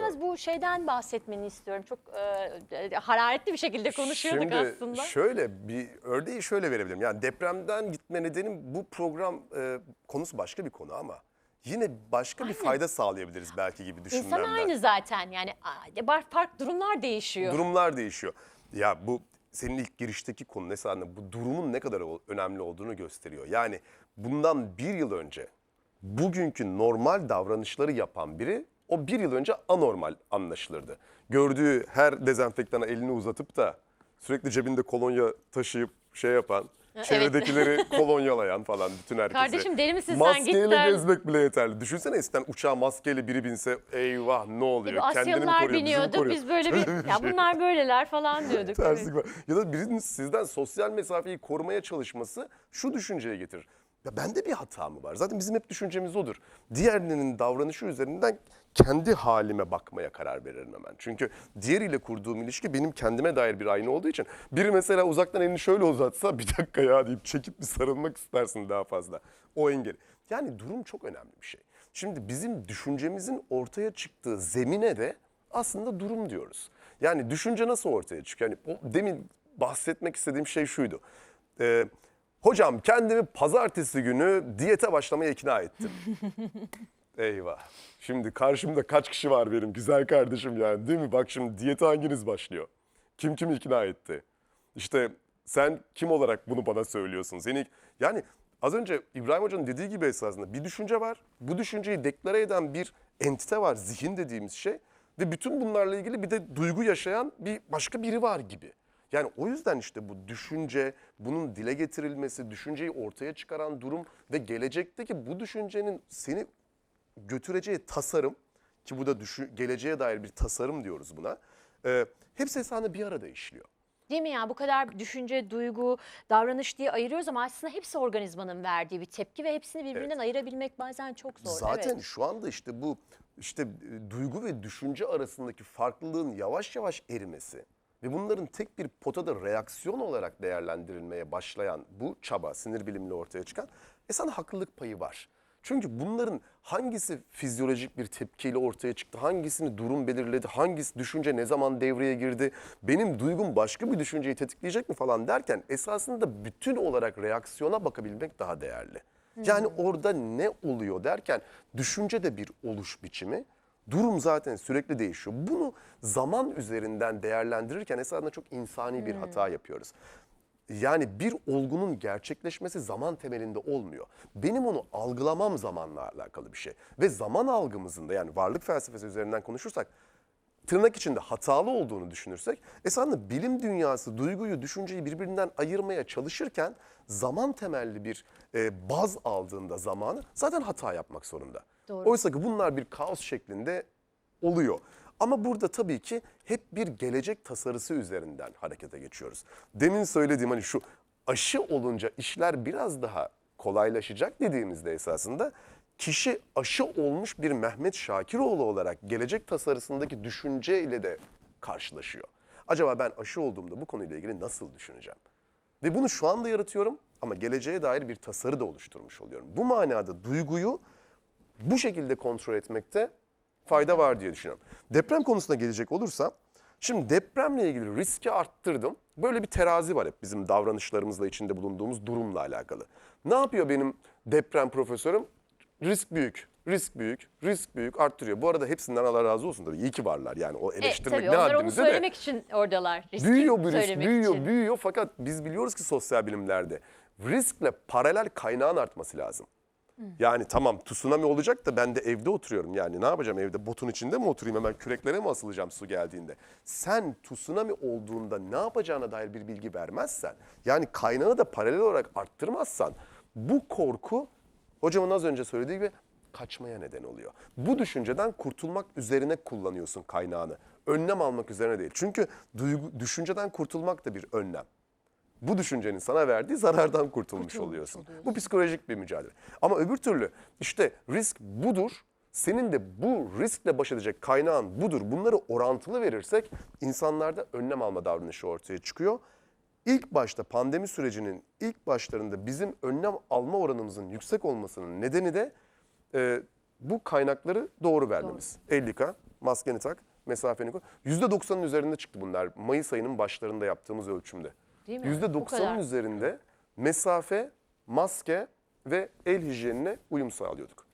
Biraz bu şeyden bahsetmeni istiyorum. Çok e, hararetli bir şekilde konuşuyorduk Şimdi aslında. şöyle bir örneği şöyle verebilirim. Yani depremden gitme nedenim bu program e, konusu başka bir konu ama yine başka bir fayda sağlayabiliriz belki gibi İnsan düşünmemden. aynı zaten yani farklı durumlar değişiyor. Durumlar değişiyor. Ya bu senin ilk girişteki konu mesela bu durumun ne kadar önemli olduğunu gösteriyor. Yani bundan bir yıl önce bugünkü normal davranışları yapan biri o bir yıl önce anormal anlaşılırdı. Gördüğü her dezenfektana elini uzatıp da sürekli cebinde kolonya taşıyıp şey yapan, evet. çevredekileri kolonyalayan falan bütün herkese. Kardeşim deli misin sen? Maskeyle Git der. gezmek bile yeterli. Düşünsene eskiden uçağa maskeyle biri binse eyvah ne oluyor? Gibi Kendini mi koruyor, biniyordu. koruyor? Biz böyle bir ya şey. bunlar böyleler falan diyorduk. Terslik var. Ya da birinin sizden sosyal mesafeyi korumaya çalışması şu düşünceye getirir. Ya bende bir hata mı var? Zaten bizim hep düşüncemiz odur. Diğerinin davranışı üzerinden kendi halime bakmaya karar veririm hemen. Çünkü diğeriyle kurduğum ilişki benim kendime dair bir ayna olduğu için biri mesela uzaktan elini şöyle uzatsa bir dakika ya deyip çekip bir sarılmak istersin daha fazla. O engel. Yani durum çok önemli bir şey. Şimdi bizim düşüncemizin ortaya çıktığı zemine de aslında durum diyoruz. Yani düşünce nasıl ortaya çıkıyor? Yani o demin bahsetmek istediğim şey şuydu. Ee, hocam kendimi pazartesi günü diyete başlamaya ikna ettim. Eyvah. Şimdi karşımda kaç kişi var benim güzel kardeşim yani değil mi? Bak şimdi diyete hanginiz başlıyor? Kim kimi ikna etti? İşte sen kim olarak bunu bana söylüyorsun? Seni yani az önce İbrahim Hoca'nın dediği gibi esasında bir düşünce var. Bu düşünceyi deklare eden bir entite var, zihin dediğimiz şey. Ve bütün bunlarla ilgili bir de duygu yaşayan bir başka biri var gibi. Yani o yüzden işte bu düşünce, bunun dile getirilmesi, düşünceyi ortaya çıkaran durum ve gelecekteki bu düşüncenin seni götüreceği tasarım ki bu da düşü, geleceğe dair bir tasarım diyoruz buna. E, hepsi esasında bir arada işliyor. Değil mi ya bu kadar düşünce, duygu, davranış diye ayırıyoruz ama aslında hepsi organizmanın verdiği bir tepki ve hepsini birbirinden ayırabilmek bazen çok zor. Zaten evet. şu anda işte bu işte e, duygu ve düşünce arasındaki farklılığın yavaş yavaş erimesi ve bunların tek bir potada reaksiyon olarak değerlendirilmeye başlayan bu çaba sinir bilimle ortaya çıkan esasında haklılık payı var. Çünkü bunların hangisi fizyolojik bir tepkiyle ortaya çıktı, hangisini durum belirledi, hangisi düşünce ne zaman devreye girdi, benim duygum başka bir düşünceyi tetikleyecek mi falan derken esasında bütün olarak reaksiyona bakabilmek daha değerli. Yani orada ne oluyor derken düşünce de bir oluş biçimi. Durum zaten sürekli değişiyor. Bunu zaman üzerinden değerlendirirken esasında çok insani bir hata yapıyoruz. Yani bir olgunun gerçekleşmesi zaman temelinde olmuyor. Benim onu algılamam zamanla alakalı bir şey. Ve zaman algımızın da yani varlık felsefesi üzerinden konuşursak tırnak içinde hatalı olduğunu düşünürsek esasında bilim dünyası duyguyu, düşünceyi birbirinden ayırmaya çalışırken zaman temelli bir e, baz aldığında zamanı zaten hata yapmak zorunda. Doğru. Oysa ki bunlar bir kaos şeklinde oluyor. Ama burada tabii ki hep bir gelecek tasarısı üzerinden harekete geçiyoruz. Demin söylediğim hani şu aşı olunca işler biraz daha kolaylaşacak dediğimizde esasında kişi aşı olmuş bir Mehmet Şakiroğlu olarak gelecek tasarısındaki düşünceyle de karşılaşıyor. Acaba ben aşı olduğumda bu konuyla ilgili nasıl düşüneceğim? Ve bunu şu anda yaratıyorum ama geleceğe dair bir tasarı da oluşturmuş oluyorum. Bu manada duyguyu bu şekilde kontrol etmekte fayda var diye düşünüyorum. Deprem konusuna gelecek olursam, şimdi depremle ilgili riski arttırdım. Böyle bir terazi var hep bizim davranışlarımızla içinde bulunduğumuz durumla alakalı. Ne yapıyor benim deprem profesörüm? Risk büyük, risk büyük, risk büyük arttırıyor. Bu arada hepsinden Allah razı olsun tabii. İyi ki varlar yani o E, eleştirmek tabii ne onlar onu haddimize de. söylemek için oradalar. Riski Büyüyor bu risk, söylemek büyüyor, için. büyüyor. Fakat biz biliyoruz ki sosyal bilimlerde riskle paralel kaynağın artması lazım. Yani tamam tsunami olacak da ben de evde oturuyorum. Yani ne yapacağım evde botun içinde mi oturayım hemen küreklere mi asılacağım su geldiğinde? Sen tsunami olduğunda ne yapacağına dair bir bilgi vermezsen yani kaynağı da paralel olarak arttırmazsan bu korku hocamın az önce söylediği gibi kaçmaya neden oluyor. Bu düşünceden kurtulmak üzerine kullanıyorsun kaynağını. Önlem almak üzerine değil. Çünkü duygu, düşünceden kurtulmak da bir önlem. Bu düşüncenin sana verdiği zarardan kurtulmuş oluyorsun. Bu psikolojik bir mücadele. Ama öbür türlü işte risk budur. Senin de bu riskle baş edecek kaynağın budur. Bunları orantılı verirsek insanlarda önlem alma davranışı ortaya çıkıyor. İlk başta pandemi sürecinin ilk başlarında bizim önlem alma oranımızın yüksek olmasının nedeni de e, bu kaynakları doğru vermemiz. 50K maskeni tak, mesafeni koy. %90'ın üzerinde çıktı bunlar. Mayıs ayının başlarında yaptığımız ölçümde. Değil mi? Bu kadar. %90'ın üzerinde mesafe, maske ve el hijyenine uyum sağlıyorduk.